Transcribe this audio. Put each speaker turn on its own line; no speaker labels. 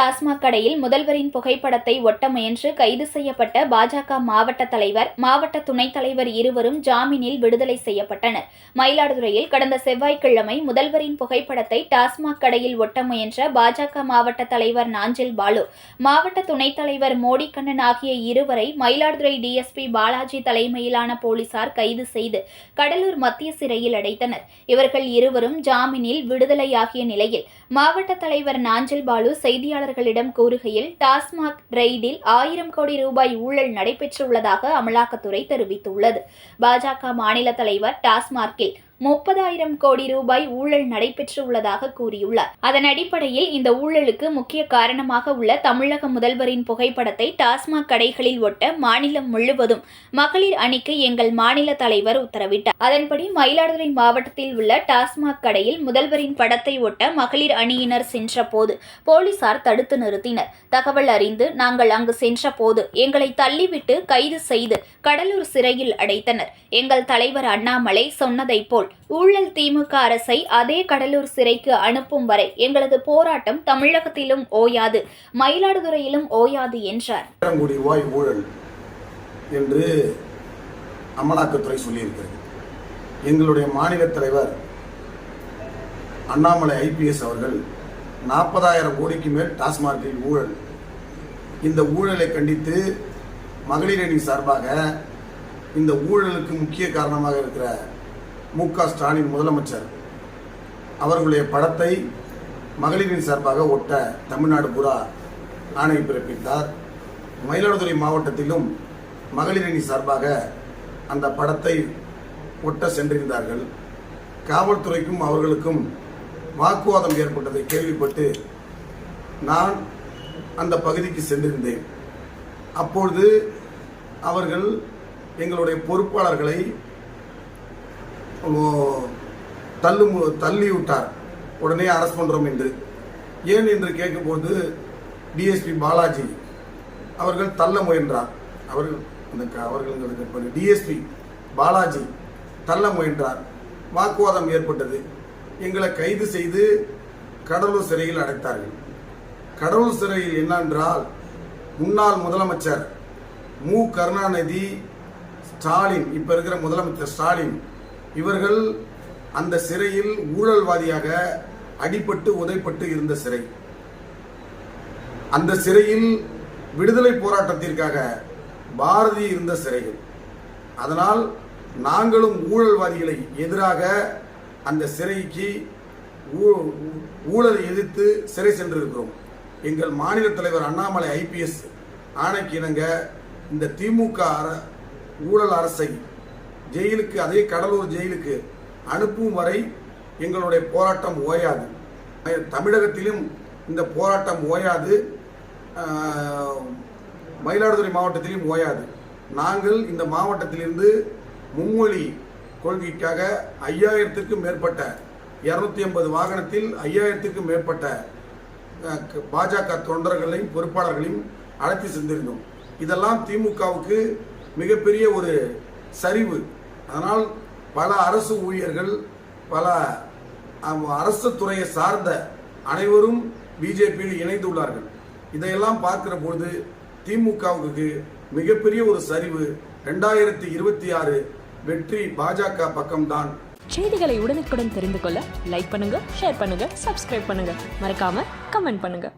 டாஸ்மாக் கடையில் முதல்வரின் புகைப்படத்தை ஒட்ட முயன்று கைது செய்யப்பட்ட பாஜக மாவட்ட தலைவர் மாவட்ட துணைத் தலைவர் இருவரும் ஜாமீனில் விடுதலை செய்யப்பட்டனர். மயிலாடுதுறையில் கடந்த செவ்வாய்க்கிழமை முதல்வரின் புகைப்படத்தை டாஸ்மாக் கடையில் ஒட்ட முயன்ற பாஜக மாவட்ட தலைவர் நாஞ்சில் பாலு மாவட்ட துணைத் தலைவர் மோடிக்கண்ணன் ஆகிய இருவரை மயிலாடுதுறை டிஎஸ்பி பாலாஜி தலைமையிலான போலீசார் கைது செய்து கடலூர் மத்திய சிறையில் அடைத்தனர். இவர்கள் இருவரும் ஜாமீனில் விடுதலையாகிய நிலையில் மாவட்ட தலைவர் நாஞ்சில் பாலு செய்தியாளர்களிடம் கூறுகையில் டாஸ்மாக் ரெய்டில் ஆயிரம் கோடி ரூபாய் ஊழல் நடைபெற்றுள்ளதாக அமலாக்கத்துறை தெரிவித்துள்ளது. பாஜக மாநில தலைவர் டாஸ்மார்க்கில் முப்பதாயிரம் கோடி ரூபாய் ஊழல் நடைபெற்று உள்ளதாக கூறியுள்ளார். அதன் அடிப்படையில் இந்த ஊழலுக்கு முக்கிய காரணமாக உள்ள தமிழக முதல்வரின் புகைப்படத்தை டாஸ்மாக் கடைகளில் ஒட்ட மாநிலம் முழுவதும் மகளிர் அணிக்கு எங்கள் மாநில தலைவர் உத்தரவிட்டார். அதன்படி மயிலாடுதுறை மாவட்டத்தில் உள்ள டாஸ்மாக் கடையில் முதல்வரின் படத்தை ஒட்ட மகளிர் அணியினர் சென்றபோது போலீசார் தடுத்து நிறுத்தினர். தகவல் அறிந்து நாங்கள் அங்கு சென்றபோது எங்களை தள்ளிவிட்டு கைது செய்து கடலூர் சிறையில் அடைத்தனர். எங்கள் தலைவர் அண்ணாமலை சொன்னதைப் போல் ஊழல் திமுக அரசை அதே கடலூர் சிறைக்கு அனுப்பும் வரை எங்களது போராட்டம் தமிழகத்திலும் ஓயாது மயிலாடுதுறையிலும் ஓயாது என்றார்.
கோடி ரூபாய் ஊழல் என்று அமலாக்கத்துறை சொல்லியிருக்கிறது. எங்களுடைய மாநில தலைவர் அண்ணாமலை ஐபிஎஸ் அவர்கள் நாற்பதாயிரம் கோடிக்கு மேல் டாஸ்மார்க்கில் ஊழல். இந்த ஊழலை கண்டித்து மகளிர் அணி சார்பாக இந்த ஊழலுக்கு முக்கிய காரணமாக இருக்கிற மு. க. ஸ்டாலின் முதலமைச்சர் அவர்களுடைய படத்தை மகளிரின் சார்பாக ஒட்ட தமிழ்நாடு புறா ஆணை பிறப்பித்தார். மயிலாடுதுறை மாவட்டத்திலும் மகளிரணி சார்பாக அந்த படத்தை ஒட்ட சென்றிருந்தார்கள். காவல்துறைக்கும் அவர்களுக்கும் வாக்குவாதம் ஏற்பட்டதை கேள்விப்பட்டு நான் அந்த பகுதிக்கு சென்றிருந்தேன். அப்பொழுது அவர்கள் எங்களுடைய பொறுப்பாளர்களை தள்ளு தள்ளி விட்டார் உடனே அரெஸ்ட் பண்ணுறோம் என்று ஏன் என்று கேட்கும்போது டிஎஸ்பி பாலாஜி அவர்கள் தள்ள முயன்றார். அவர்கள் அந்த க- அவர்கள் டிஎஸ்பி பாலாஜி தள்ள முயன்றார். வாக்குவாதம் ஏற்பட்டது. எங்களை கைது செய்து கடலூர் சிறையில் அடைத்தார்கள். கடலூர் சிறையில் என்னென்றால் முன்னாள் முதலமைச்சர் மு. கருணாநிதி ஸ்டாலின் இப்போ இருக்கிற முதலமைச்சர் ஸ்டாலின் இவர்கள் அந்த சிறையில் ஊழல்வாதியாக அடிபட்டு உதைப்பட்டு இருந்த சிறை. அந்த சிறையில் விடுதலை போராட்டத்திற்காக பாரதி இருந்த சிறைகள். அதனால் நாங்களும் ஊழல்வாதிகளை எதிராக அந்த சிறைக்கு ஊ- ஊழலை எதிர்த்து சிறை சென்றிருக்கிறோம். எங்கள் மாநில தலைவர் அண்ணாமலை ஐபிஎஸ் ஆணைக்கு இணங்க இந்த திமுக அர- ஊழல் அரசை ஜெயிலுக்கு அதே கடலூர் ஜெயிலுக்கு அனுப்பும் வரை எங்களுடைய போராட்டம் ஓயாது. தமிழகத்திலும் இந்த போராட்டம் ஓயாது. மயிலாடுதுறை மாவட்டத்திலும் ஓயாது. நாங்கள் இந்த மாவட்டத்திலிருந்து மும்மொழி கொள்கைக்காக ஐயாயிரத்திற்கும் மேற்பட்ட இரநூத்தி ஐம்பது வாகனத்தில் ஐயாயிரத்திற்கும் மேற்பட்ட பாஜக தொண்டர்களையும் பொறுப்பாளர்களையும் அழைத்து சென்றிருந்தோம். இதெல்லாம் திமுகவுக்கு மிகப்பெரிய ஒரு சரிவு. அதனால் பல அரசு ஊழியர்கள் பல அரசு துறையை சார்ந்த அனைவரும் பிஜேபியில் இணைந்துள்ளார்கள். இதையெல்லாம் பார்க்கிற பொழுது திமுகவுக்கு மிகப்பெரிய ஒரு சரிவு ரெண்டாயிரத்தி இருபத்தி ஆறு வெற்றி பாஜக பக்கம்தான்.
செய்திகளை உடனுக்குடன் தெரிந்து கொள்ள லைக் பண்ணுங்க ஷேர் பண்ணுங்க சப்ஸ்கிரைப் பண்ணுங்க. மறக்காம கமெண்ட் பண்ணுங்க.